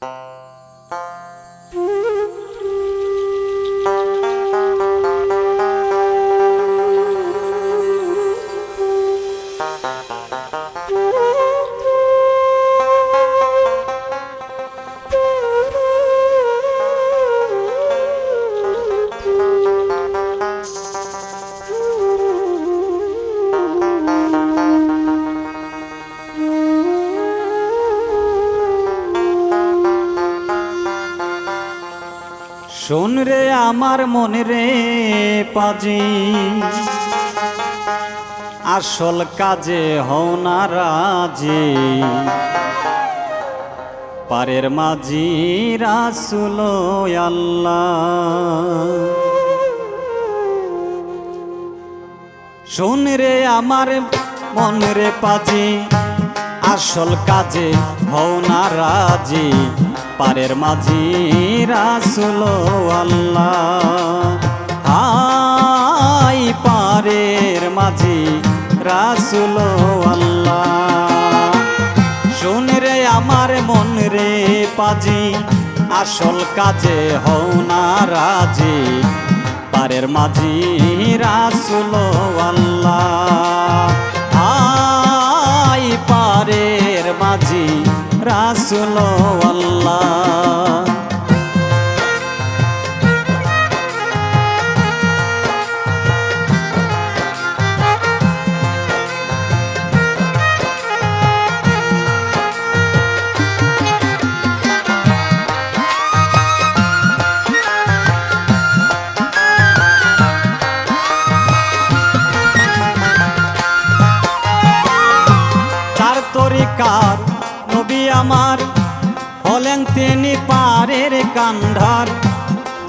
you শোন রে আমার মনে রে পাজি। আসল কাজে হও না রাজি। পারের মাঝি রাসুল আল্লাহ। শোন রে আমার মন রে পাজি। আসল কাজে হও না রাজি। পারের মাঝি রাসুল আল্লাহ। আই পারের মাঝি রাসুল আল্লাহ। শোন রে আমার মন রে পাজি, আসল কাজে হও না রাজি। পারের মাঝি রাসুল আল্লাহ। রাসুল আল্লাহ। চার তরিকার নবী আমার, হলেন তিনি পারের কান্ধার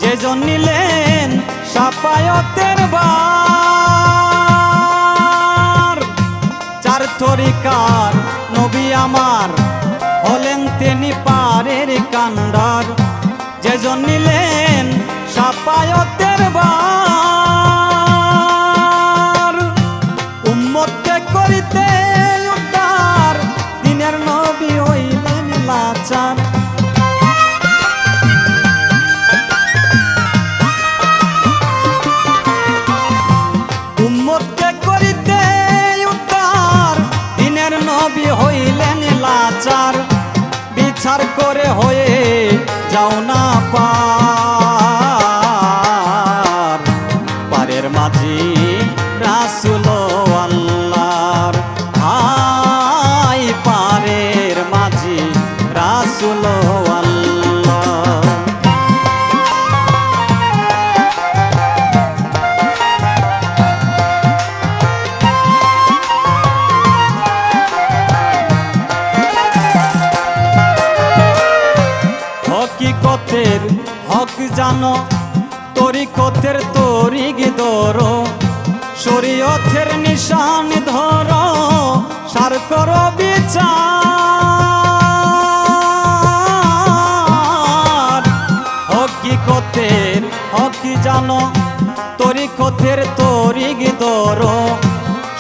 যে জন নিলেন সাপায়তের বার। চার তরিকার নবী আমার, হলেন তিনি পারের কান্ধার যে জন নিলেন সাপায়তের হইলেন লাচার। বিচার করে হয়ে যাও না পার। জানো তরিকতের তরিগ ধরো শরীয়তের নিশান ধরো, সার করো বিচার। হকিকতের হক জানো তরিকতের তরিগ ধরো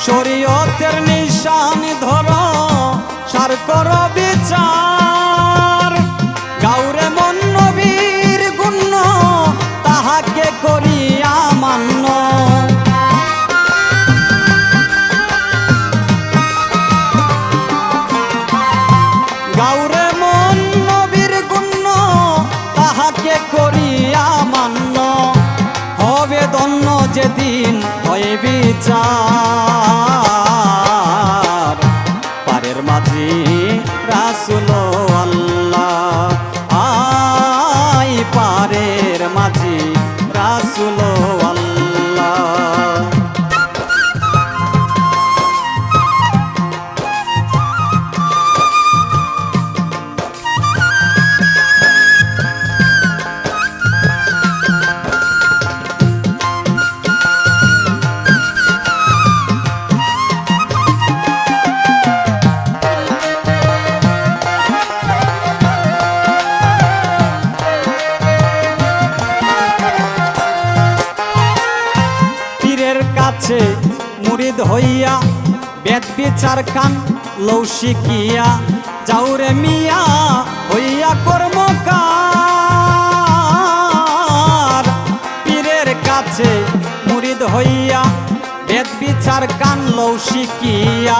শরীয়তের নিশান ধরো, সার করো বিচার। বিচার। হইয়া, বেদ বিচার কান লৌ শিখিয়া যাউরে মিয়া, হইয়া কর্ম কর্মকার পীরের কাছে মুরিদ হইয়া, বেদ বিচার কানলৌ শিখিয়া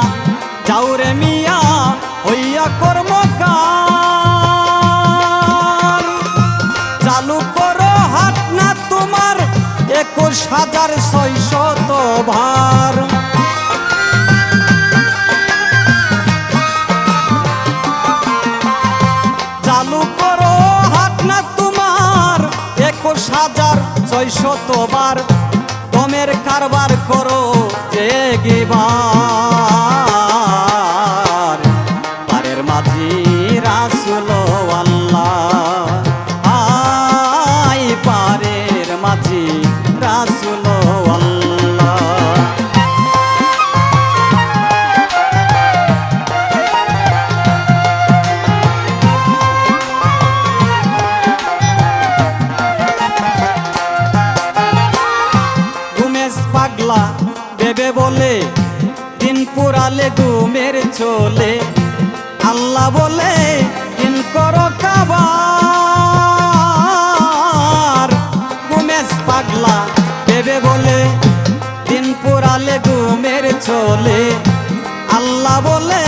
যাউরে মিয়া, হইয়া কর্মকার চালু করো হাত না তোমার, একুশ হাজার হাজার শতবার বার দমের কারবার করো যে দেবে বলে, দিন পুরালে ঘুমের চলে আল্লাহ বলে, দিন করো কাবার। ঘুমেশ পাগলা দেবে বলে, দিন পুরালে ঘুমের চলে আল্লাহ বলে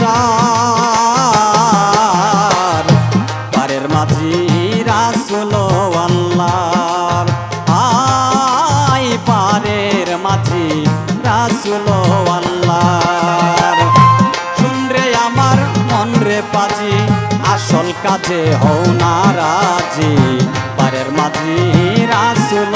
বিচার পারের মাঝি রাসুল আল্লাহর। আই পারের মাঝি রাসুল আল্লাহর। শুনরে আমার মন রে পাজি, আসল কাজে হও না রাজি। পারের মাঝি রাসুল